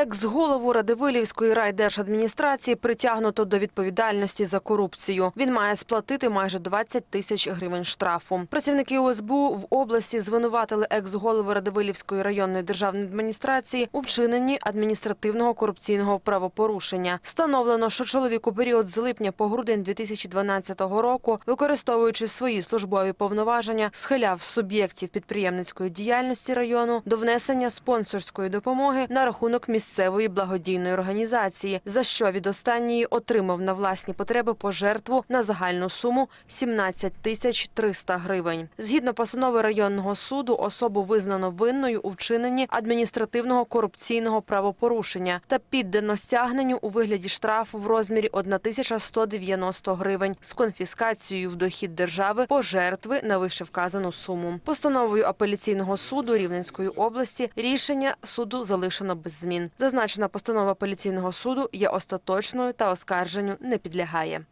Екс-голову Радивилівської райдержадміністрації притягнуто до відповідальності за корупцію. Він має сплатити майже 20 тисяч гривень штрафу. Працівники ОСБУ в області звинуватили екс-голову Радивилівської районної державної адміністрації у вчиненні адміністративного корупційного правопорушення. Встановлено, що чоловік у період з липня по грудень 2012 року, використовуючи свої службові повноваження, схиляв суб'єктів підприємницької діяльності району до внесення спонсорської допомоги на рахунок місцевої благодійної організації, за що від останньої отримав на власні потреби пожертву на загальну суму 17 тисяч 300 гривень. Згідно постанови районного суду, особу визнано винною у вчиненні адміністративного корупційного правопорушення та піддано стягненню у вигляді штрафу в розмірі 1190 гривень з конфіскацією в дохід держави пожертви на вище вказану суму. Постановою апеляційного суду Рівненської області рішення суду залишено без змін. Зазначена постанова апеляційного суду є остаточною та оскарженню не підлягає.